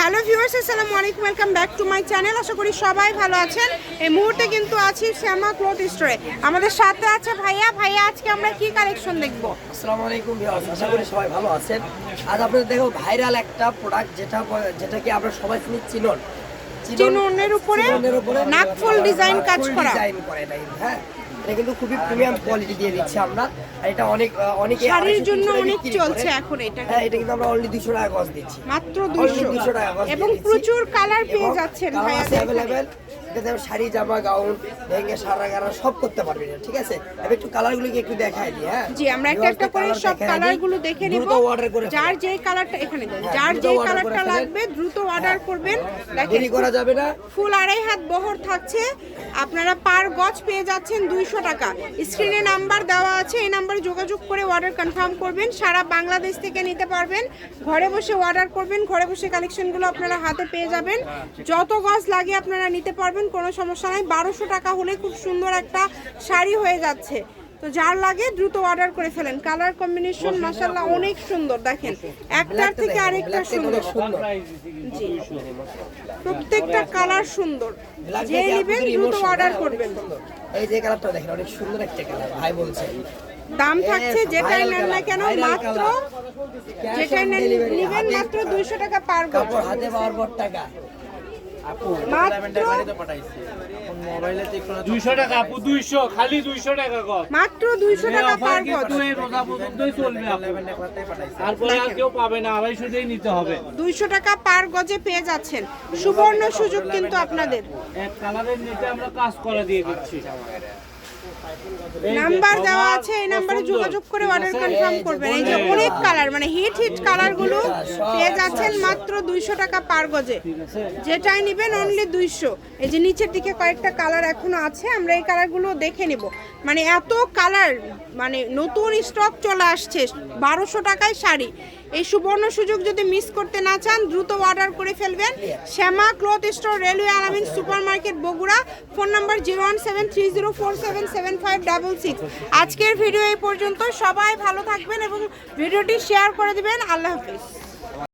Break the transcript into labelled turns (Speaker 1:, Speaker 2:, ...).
Speaker 1: Hello viewers আসসালামু আলাইকুম welcome back to my channel. আশা করি সবাই ভালো আছেন। এই মুহূর্তে কিন্তু আছি শ্যামা ক্লথ স্টোরে। আমাদের সাথে আছে ভাইয়া। ভাইয়া আজকে আমরা কি কালেকশন দেখব?
Speaker 2: আসসালামু আলাইকুম ভিউয়ার্স আশা করি সবাই ভালো আছেন। আজ আপনাদের দেখো ভাইরাল একটা প্রোডাক্ট যেটা যেটাকে আমরা সবাই চিনি চিনন।
Speaker 1: চিননের উপরে নাকফুল ডিজাইন কাজ করা।
Speaker 2: ডিজাইন করে হ্যাঁ। এটা কিন্তু খুবই প্রিমিয়াম কোয়ালিটি দিয়ে দিচ্ছি আমরা। আর এটা অনেক অনেক
Speaker 1: শাড়ির জন্য অনেক চলছে এখন এটা
Speaker 2: হ্যাঁ এটা কিন্তু আমরা অনলি 200 টাকা গজ দিচ্ছি।
Speaker 1: মাত্র
Speaker 2: Only 200 টাকা
Speaker 1: এবং প্রচুর কালার পেয়ে যাচ্ছেন ভাইয়া
Speaker 2: এটাতে শাড়ি জামা গাউন লেহেঙ্গা সারা গারা সব করতে পারবেন ঠিক আছে? আমি একটু কালারগুলোকে একটু দেখাই দিই হ্যাঁ?
Speaker 1: জি আমরা একটা একটা করে সব কালারগুলো দেখে নিব।
Speaker 2: দ্রুত অর্ডার করে
Speaker 1: যার যেই কালারটা এখানে দেন
Speaker 2: হ্যাঁ,
Speaker 1: যার যেই কালারটা লাগবে দ্রুত অর্ডার করবেন। দেখেন
Speaker 2: দেরি করা যাবে না।
Speaker 1: ফুল আড়াই হাত বহর থাকছে। আপনারা পার গজ পেয়ে যাচ্ছেন দুইশো টাকা। স্ক্রিনে নাম্বার দেওয়া আছে এই নাম্বারে যোগাযোগ করে অর্ডার কনফার্ম করবেন। সারা বাংলাদেশ থেকে নিতে পারবেন। ঘরে বসে অর্ডার করবেন। ঘরে বসে কালেকশনগুলো আপনারা হাতে পেয়ে যাবেন। যত গজ লাগে আপনারা নিতে পারবেন। কোনো সমস্যা নাই। বারোশো টাকা হলে খুব সুন্দর একটা শাড়ি হয়ে যাচ্ছে। তো যার লাগে দ্রুত অর্ডার করে ফেলেন। কালার কম্বিনেশন মাসাল্লাহ অনেক সুন্দর দেখেন। একটার থেকে আরেকটা সুন্দর।
Speaker 2: সুন্দর
Speaker 1: জি। প্রত্যেকটা কালার সুন্দর। যে নেবেন দ্রুত অর্ডার করবেন।
Speaker 2: এই যে কালারটা দেখেন অনেক সুন্দর একটা কালার ভাই বলছে।
Speaker 1: দাম থাকছে যেটাই নেন না কেন মাত্র যেটাই নেন নেবেন মাত্র দুইশো টাকা পার গজ
Speaker 2: কাপড় হাতে পাওয়ার টাকা।
Speaker 1: মাত্র
Speaker 3: দুইশো টাকা আপু দুইশো খালি দুইশো টাকা কর।
Speaker 1: মাত্র দুইশো টাকা পার গজ
Speaker 3: কিন্তু এই রোজা পর্যন্তই চলবে আপু। তারপরে আর কেউ পাবে না আড়াইশো দিয়ে নিতে হবে।
Speaker 1: দুইশো টাকা পার গজে পেয়ে যাচ্ছেন। সুবর্ণ সুযোগ কিন্তু আপনাদের।
Speaker 3: এক কালারের নিচে আমরা কাজ করে দিয়ে দিচ্ছি।
Speaker 1: নাম্বার দেওয়া আছে এই নাম্বারে যোগাযোগ করে অর্ডার কনফার্ম করবেন। এই যে অনেক কালার মানে হিট হিট কালারগুলো পেয়ে যাচ্ছেন মাত্র দুইশো টাকা পার গজে। যেটাই নেবেন অনলি দুইশো। এই যে নিচের দিকে কয়েকটা কালার এখনও আছে আমরা এই কালারগুলো দেখে নিব। মানে এত কালার মানে নতুন স্টক চলে আসছে, বারোশো টাকায় শাড়ি। এই সুবর্ণ সুযোগ যদি মিস করতে না চান, দ্রুত অর্ডার করে ফেলবেন। Shyama cloth store, railway Alamin super market Bogura. Phone number zero one seven three zero four seven seven five double six. আজকের ভিডিও এই পর্যন্ত। সবাই ভালো থাকবেন এবং ভিডিওটি শেয়ার করে দেবেন। আল্লাহ হাফিজ।